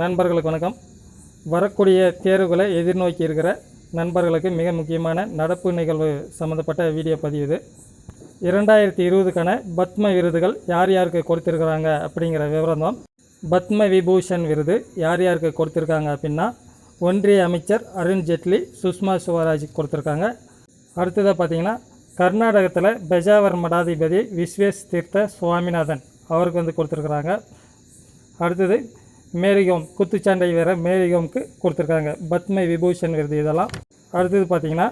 நண்பர்களுக்கு வணக்கம். வரக்கூடிய தேர்வுகளை எதிர்நோக்கி இருக்கிற நண்பர்களுக்கு மிக முக்கியமான நடப்பு நிகழ்வு சம்மந்தப்பட்ட வீடியோ பதிவு இது. இரண்டாயிரத்தி இருபதுக்கான பத்ம விருதுகள் யார் யாருக்கு கொடுத்துருக்குறாங்க அப்படிங்கிற விவரம் தான். பத்ம விபூஷன் விருது யார் யாருக்கு கொடுத்துருக்காங்க அப்படின்னா ஒன்றிய அமைச்சர் அருண் ஜேட்லி சுஷ்மா சுவராஜ் கொடுத்துருக்காங்க. அடுத்ததாக பார்த்தீங்கன்னா கர்நாடகத்தில் பெஜாவர் மடாதிபதி விஸ்வேஷ் தீர்த்த சுவாமிநாதன் அவருக்கு வந்து கொடுத்துருக்குறாங்க. அடுத்தது மேரிகோம் குத்துச்சண்டை வீரர் மேரிகோம்க்கு கொடுத்துருக்காங்க. பத்ம விபூஷன் விருது இதெல்லாம். அடுத்தது பார்த்திங்கன்னா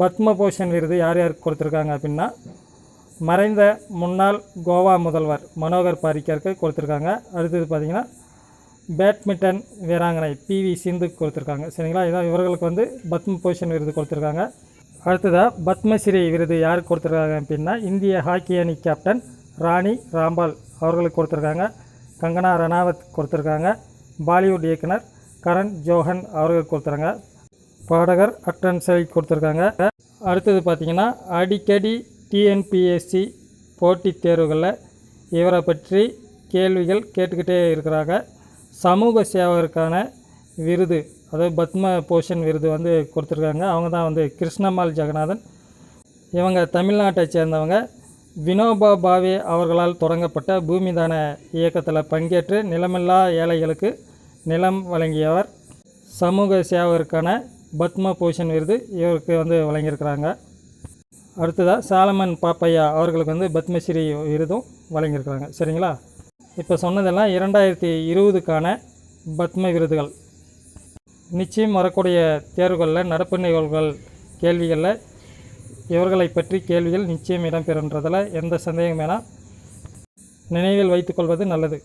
பத்மபூஷன் விருது யார் யாருக்கு கொடுத்துருக்காங்க அப்படின்னா மறைந்த முன்னாள் கோவா முதல்வர் மனோகர் பாரிக்கருக்கு கொடுத்துருக்காங்க. அடுத்தது பார்த்திங்கன்னா பேட்மிண்டன் வீராங்கனை பிவி சிந்து கொடுத்துருக்காங்க. சரிங்களா? இதான் இவர்களுக்கு வந்து பத்மபூஷன் விருது கொடுத்துருக்காங்க. அடுத்ததாக பத்மஸ்ரீ விருது யாருக்கு கொடுத்துருக்காங்க அப்படின்னா இந்திய ஹாக்கி அணி கேப்டன் ராணி ராம்பால் அவர்களுக்கு கொடுத்துருக்காங்க. கங்கனா ரணாவத் கொடுத்துருக்காங்க. பாலிவுட் இயக்குனர் கரண் ஜோஹன் அவர்கள் கொடுத்துருக்காங்க. பாடகர் அட்டன்சை கொடுத்துருக்காங்க. அடுத்தது பார்த்திங்கன்னா அடிக்கடி டிஎன்பிஎஸ்சி போட்டித் தேர்வுகளில் இவரை பற்றி கேள்விகள் கேட்டுக்கிட்டே இருக்கிறாங்க. சமூக சேவருக்கான விருது அதாவது பத்ம போஷன் விருது வந்து கொடுத்துருக்காங்க. அவங்க தான் வந்து கிருஷ்ணம்மாள் ஜெகநாதன். இவங்க தமிழ்நாட்டை சேர்ந்தவங்க. வினோபா பாவே அவர்களால் தொடங்கப்பட்ட பூமிதான இயக்கத்தில் பங்கேற்று நிலமில்லா ஏழைகளுக்கு நிலம் வழங்கியவர். சமூக சேவகருக்கான பத்ம பூஷன் விருது இவருக்கு வந்து வழங்கியிருக்கிறாங்க. அடுத்ததாக சாலமன் பாப்பையா அவர்களுக்கு வந்து பத்மஸ்ரீ விருதும் வழங்கியிருக்கிறாங்க. சரிங்களா? இப்போ சொன்னதெல்லாம் இரண்டாயிரத்தி இருபதுக்கான பத்ம விருதுகள். நிச்சயம் வரக்கூடிய தேர்வுகளில் நடப்பு நிகழ்வுகள் கேள்விகளில் இவர்களை பற்றி கேள்விகள் நிச்சயம் இடம்பெறுன்றதில் எந்த சந்தேகம் வேணால் நினைவில் வைத்துக்கொள்வது நல்லது.